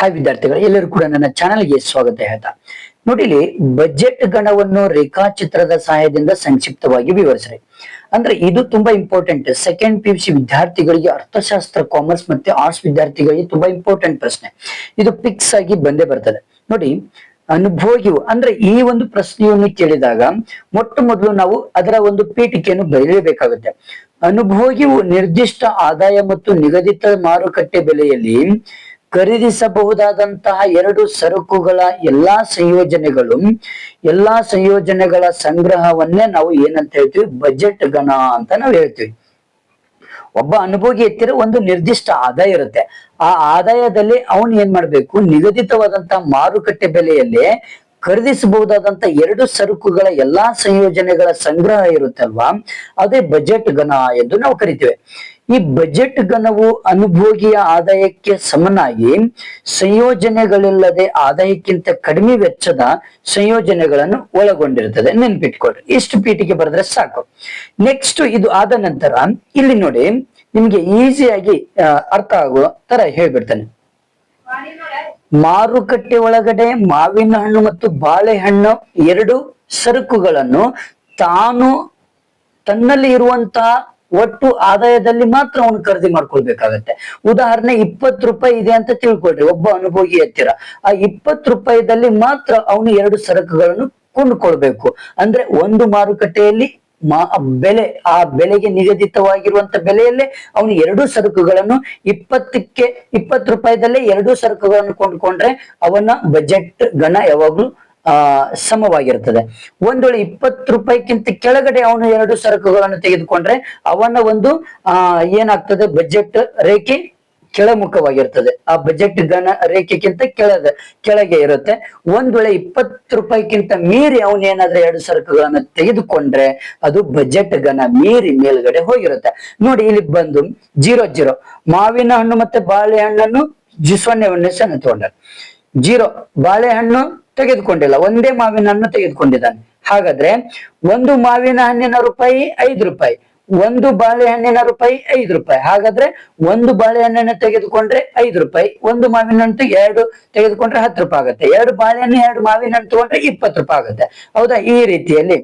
Hi ವಿದ್ಯಾರ್ಥಿಗಳು, ಎಲ್ಲರೂ ಕೂಡ ನನ್ನ ಚಾನಲ್ಗೆ ಸ್ವಾಗತ ಹೇಳ್ತಾ. ನೋಡಿಲಿ ಬಜೆಟ್ ಗಣವನ್ನು ರೇಖಾಚಿತ್ರದ ಸಹಾಯದಿಂದ ಸಂಕ್ಷಿಪ್ತವಾಗಿ ವಿವರಿಸ್ರಿ. ಅಂದ್ರೆ ಇದು ತುಂಬಾ important second P U C ವಿದ್ಯಾರ್ಥಿಗಳಿಗೆ ಅರ್ಥಶಾಸ್ತ್ರ ಕಾಮರ್ಸ್ ಮತ್ತೆ ಆರ್ಟ್ಸ್ ವಿದ್ಯಾರ್ಥಿಗಳಿಗೆ ತುಂಬಾ ಇಂಪಾರ್ಟೆಂಟ್ ಪ್ರಶ್ನೆ. ಇದು ಫಿಕ್ಸ್ ಆಗಿ ಬಂದೇ ಬರ್ತದೆ. ನೋಡಿ, ಅನುಭೋಗಿಯು, ಅಂದ್ರೆ ಈ ಒಂದು ಪ್ರಶ್ನೆಯನ್ನು ಕೇಳಿದಾಗ ಮೊಟ್ಟ ಮೊದಲು ನಾವು ಅದರ ಒಂದು ಪೀಠಿಕೆಯನ್ನು ಬರೆಯಬೇಕಾಗುತ್ತೆ ಅನುಭೋಗಿಯು ನಿರ್ದಿಷ್ಟ ಆದಾಯ ಮತ್ತು ನಿಗದಿತ ಮಾರುಕಟ್ಟೆ ಬೆಲೆಯಲ್ಲಿ ಖರೀದಿಸಬಹುದಾದಂತಹ ಎರಡು ಸರಕುಗಳ ಎಲ್ಲಾ ಸಂಯೋಜನೆಗಳು, ಎಲ್ಲಾ ಸಂಯೋಜನೆಗಳ ಸಂಗ್ರಹವನ್ನೇ ನಾವು ಏನಂತ ಹೇಳ್ತೀವಿ? ಬಜೆಟ್ ಗಣ ಅಂತ ನಾವು ಹೇಳ್ತೀವಿ. ಒಬ್ಬ ಅನುಭೋಗಿ ಎತ್ತಿರ ಒಂದು ನಿರ್ದಿಷ್ಟ ಆದಾಯ ಇರುತ್ತೆ. ಆ ಆದಾಯದಲ್ಲಿ ಅವನು ಏನ್ ಮಾಡ್ಬೇಕು? ನಿಗದಿತವಾದಂತಹ ಮಾರುಕಟ್ಟೆ ಬೆಲೆಯಲ್ಲಿ ಖರೀದಿಸಬಹುದಾದಂತ ಎರಡು ಸರಕುಗಳ ಎಲ್ಲಾ ಸಂಯೋಜನೆಗಳ ಸಂಗ್ರಹ ಇರುತ್ತಲ್ವಾ? ಅದೇ ಬಜೆಟ್ ಗಣ ಎಂದು ನಾವು ಕರಿತೇವೆ. ಈ ಬಜೆಟ್ ಗಣವು ಅನುಭೋಗಿಯ ಆದಾಯಕ್ಕೆ ಸಮನಾಗಿ ಸಂಯೋಜನೆಗಳಿಲ್ಲದೆ ಆದಾಯಕ್ಕಿಂತ ಕಡಿಮೆ ವೆಚ್ಚದ ಸಂಯೋಜನೆಗಳನ್ನು ಒಳಗೊಂಡಿರುತ್ತದೆ. ನೆನ್ಪಿಟ್ಕೊಳ್ರಿ. ಇಷ್ಟು ಪೀಠಿಗೆ ಬರೆದ್ರೆ ಸಾಕು. ನೆಕ್ಸ್ಟ್ ಇದು ಆದ ನಂತರ ಇಲ್ಲಿ ನೋಡಿ ನಿಮ್ಗೆ ಈಸಿಯಾಗಿ ಅರ್ಥ ಆಗುವ ತರ ಹೇಳ್ಬಿಡ್ತಾನೆ. ಮಾರುಕಟ್ಟೆ ಒಳಗಡೆ ಮಾವಿನ ಹಣ್ಣು ಮತ್ತು ಬಾಳೆಹಣ್ಣು ಎರಡು ಸರಕುಗಳನ್ನು ತಾನು ತನ್ನಲ್ಲಿ ಇರುವಂತಹ ಒಟ್ಟು ಆದಾಯದಲ್ಲಿ ಮಾತ್ರ ಅವನು ಖರೀದಿ ಮಾಡ್ಕೊಳ್ಬೇಕಾಗತ್ತೆ. ಉದಾಹರಣೆ ಇಪ್ಪತ್ತು ರೂಪಾಯಿ ಇದೆ ಅಂತ ತಿಳ್ಕೊಳ್ರಿ, ಒಬ್ಬ ಅನುಭೋಗಿ ಹತ್ತಿರ. ಆ ಇಪ್ಪತ್ತು ರೂಪಾಯಿದಲ್ಲಿ ಮಾತ್ರ ಅವನು ಎರಡು ಸರಕುಗಳನ್ನು ಕೊಂಡ್ಕೊಳ್ಬೇಕು. ಅಂದ್ರೆ ಒಂದು ಮಾರುಕಟ್ಟೆಯಲ್ಲಿ ಬೆಲೆ, ಆ ಬೆಲೆಗೆ ನಿಗದಿತವಾಗಿರುವಂತ ಬೆಲೆಯಲ್ಲೇ ಅವನು ಎರಡು ಸರಕುಗಳನ್ನು ಇಪ್ಪತ್ತಕ್ಕೆ, ಇಪ್ಪತ್ತು ರೂಪಾಯಿದಲ್ಲೇ ಎರಡು ಸರಕುಗಳನ್ನು ಕೊಂಡ್ಕೊಂಡ್ರೆ ಅವನ ಬಜೆಟ್ ಗಣ ಯಾವಾಗ್ಲೂ, ಆ ಸಮವಾಗಿರ್ತದೆ ಒಂದ್ ವೇಳೆ ಇಪ್ಪತ್ತು ರೂಪಾಯಿಗಿಂತ ಕೆಳಗಡೆ ಅವನು ಎರಡು ಸರಕುಗಳನ್ನು ತೆಗೆದುಕೊಂಡ್ರೆ ಅವನ ಒಂದು, ಆ, ಏನಾಗ್ತದೆ? ಬಜೆಟ್ ರೇಖೆ ಕೆಳಮುಖವಾಗಿರ್ತದೆ. ಆ ಬಜೆಟ್ ಘನ ರೇಖೆಗಿಂತ ಕೆಳದ, ಕೆಳಗೆ ಇರುತ್ತೆ. ಒಂದ್ ವೇಳೆ ಇಪ್ಪತ್ತು ರೂಪಾಯಿಗಿಂತ ಮೀರಿ ಅವನು ಏನಾದ್ರೆ ಎರಡು ಸರಕುಗಳನ್ನ ತೆಗೆದುಕೊಂಡ್ರೆ ಅದು ಬಜೆಟ್ ಘನ ಮೀರಿ ಮೇಲ್ಗಡೆ ಹೋಗಿರುತ್ತೆ. ನೋಡಿ, ಇಲ್ಲಿ ಬಂದು ಜೀರೋ ಜೀರೋ. ಮಾವಿನ ಹಣ್ಣು ಮತ್ತೆ ಬಾಳೆಹಣ್ಣನ್ನು ಜಿ ಸೊನ್ನೆ ಸಣ್ಣ ತಗೊಂಡ್ರೆ ಜೀರೋ. ಬಾಳೆಹಣ್ಣು ತೆಗೆದುಕೊಂಡಿಲ್ಲ. ಒಂದೇ ಮಾವಿನ ಹಣ್ಣು ತೆಗೆದುಕೊಂಡಿದ್ದಾನೆ. ಹಾಗಾದ್ರೆ ಒಂದು ಮಾವಿನ ಹಣ್ಣಿನ ರೂಪಾಯಿ ಐದು ರೂಪಾಯಿ. ಒಂದು ಬಾಳೆಹಣ್ಣಿನ ರೂಪಾಯಿ ಐದು ರೂಪಾಯಿ. ಹಾಗಾದ್ರೆ ಒಂದು ಬಾಳೆಹಣ್ಣನ್ನು ತೆಗೆದುಕೊಂಡ್ರೆ ಐದು ರೂಪಾಯಿ, ಒಂದು ಮಾವಿನ ಹಣ್ಣು ಎರಡು ತೆಗೆದುಕೊಂಡ್ರೆ ಹತ್ತು ರೂಪಾಯಿ ಆಗುತ್ತೆ. ಎರಡು ಬಾಳೆಹಣ್ಣು ಎರಡು ಮಾವಿನ ಹಣ್ಣು ತಗೊಂಡ್ರೆ ಇಪ್ಪತ್ತು ರೂಪಾಯಿ ಆಗುತ್ತೆ. ಹೌದಾ? ಈ ರೀತಿಯಲ್ಲಿ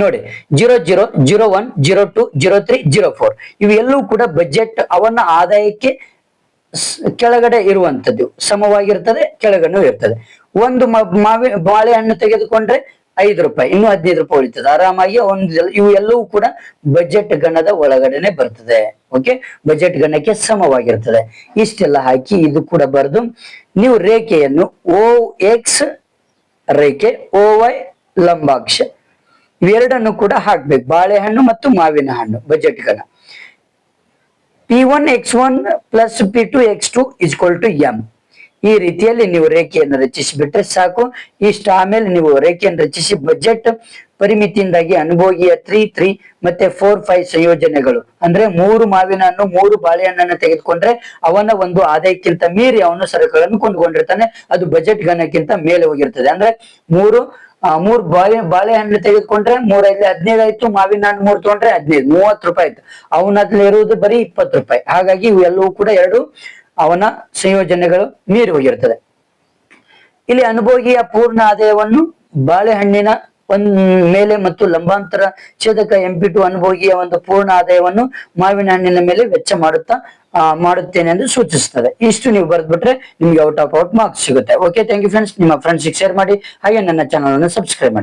ನೋಡಿ, zero zero zero one zero two zero three zero four ಇವೆಲ್ಲವೂ ಕೂಡ ಬಜೆಟ್ ಅವನ ಆದಾಯಕ್ಕೆ ಕೆಳಗಡೆ ಇರುವಂತದ್ದು ಸಮವಾಗಿರ್ತದೆ ಕೆಳಗಡೆ ಇರ್ತದೆ. ಒಂದು ಮಾವಿ ಬಾಳೆಹಣ್ಣು ತೆಗೆದುಕೊಂಡ್ರೆ ಐದು ರೂಪಾಯಿ, ಇನ್ನು ಹದಿನೈದು ರೂಪಾಯಿ ಉಳಿತದೆ. ಆರಾಮಾಗಿ ಒಂದು ಇವು ಎಲ್ಲವೂ ಕೂಡ ಬಜೆಟ್ ಗಣದ ಒಳಗಡೆನೆ ಬರ್ತದೆ. ಓಕೆ ಬಜೆಟ್ ಗಣಕ್ಕೆ ಸಮವಾಗಿರ್ತದೆ. ಇಷ್ಟೆಲ್ಲ ಹಾಕಿ ಇದು ಕೂಡ ಬರೆದು ನೀವು ರೇಖೆಯನ್ನು ಓ ಎಕ್ಸ್ ರೇಖೆ ಓ ವೈ ಲಂಬಾಕ್ಷ ಇವೆರಡನ್ನು ಕೂಡ ಹಾಕ್ಬೇಕು. ಬಾಳೆಹಣ್ಣು ಮತ್ತು ಮಾವಿನ ಹಣ್ಣು budget Gana. P one X one plus P two X two is equal to M ಈ ರೀತಿಯಲ್ಲಿ ನೀವು ರೇಖೆಯನ್ನು ರಚಿಸಿಬಿಟ್ರೆ ಸಾಕು. ಇಷ್ಟ ಆಮೇಲೆ ನೀವು ರೇಖೆಯನ್ನು ರಚಿಸಿ ಬಜೆಟ್ ಪರಿಮಿತಿಯಿಂದಾಗಿ ಅನುಭೋಗಿಯ ತ್ರೀ ತ್ರೀ ಮತ್ತೆ ಫೋರ್ ಫೈವ್ ಸಂಯೋಜನೆಗಳು. ಅಂದ್ರೆ ಮೂರು ಮಾವಿನ ಹಣ್ಣು, ಮೂರು ಬಾಳೆಹಣ್ಣನ್ನು ತೆಗೆದುಕೊಂಡ್ರೆ ಅವನ ಒಂದು ಆದಾಯಕ್ಕಿಂತ ಮೀರಿ ಅವನು ಸರಕುಗಳನ್ನು ಕೊಂಡುಕೊಂಡಿರ್ತಾನೆ. ಅದು ಬಜೆಟ್ ಗಣಕ್ಕಿಂತ ಮೇಲೆ ಹೋಗಿರ್ತದೆ. ಅಂದ್ರೆ ಮೂರು ಮೂರ್ ಬಾಳೆ ಬಾಳೆಹಣ್ಣು ತೆಗೆದುಕೊಂಡ್ರೆ ಮೂರ ಹದಿನೈದು ಆಯ್ತು. ಮಾವಿನ ಹಣ್ಣು ಮೂರ್ ತಗೊಂಡ್ರೆ ಹದಿನೈದು, ಮೂವತ್ತು ರೂಪಾಯಿ ಆಯ್ತು. ಅವನಲ್ಲಿ ಇರುವುದು ಬರೀ ಇಪ್ಪತ್ತು ರೂಪಾಯಿ. ಹಾಗಾಗಿ ಇವೆಲ್ಲವೂ ಕೂಡ ಎರಡು ಅವನ ಸಂಯೋಜನೆಗಳು ಮೀರಿ ಹೋಗಿರುತ್ತದೆ. ಇಲ್ಲಿ ಅನುಭೋಗಿಯ ಪೂರ್ಣ ಆದಾಯವನ್ನು ಬಾಳೆಹಣ್ಣಿನ ಒಂದ್ ಮೇಲೆ ಮತ್ತು ಲಂಬಾಂತರ ಛೇದಕ ಎಂಪಿ ಟು ಅನುಭೋಗಿಯ ಒಂದು ಪೂರ್ಣ ಆದಾಯವನ್ನು ಮಾವಿನ ಹಣ್ಣಿನ ಮೇಲೆ ವೆಚ್ಚ ಮಾಡುತ್ತಾ ಮಾಡುತ್ತೇನೆ ಎಂದು ಸೂಚಿಸುತ್ತದೆ. ಇಷ್ಟು ನೀವು ಬರೆದ್ಬಿಟ್ರೆ ನಿಮ್ಗೆ ಔಟ್ ಆಫ್ ಔಟ್ ಮಾರ್ಕ್ಸ್ ಸಿಗುತ್ತೆ. ಓಕೆ ಥ್ಯಾಂಕ್ ಯು ಫ್ರೆಂಡ್ಸ್ ನಿಮ್ಮ ಫ್ರೆಂಡ್ಸ್ ಶೇರ್ ಮಾಡಿ, ಹಾಗೆ ನನ್ನ ಚಾನಲ್ ಅನ್ನು ಸಬ್ಸ್ಕ್ರೈಬ್ ಮಾಡಿ.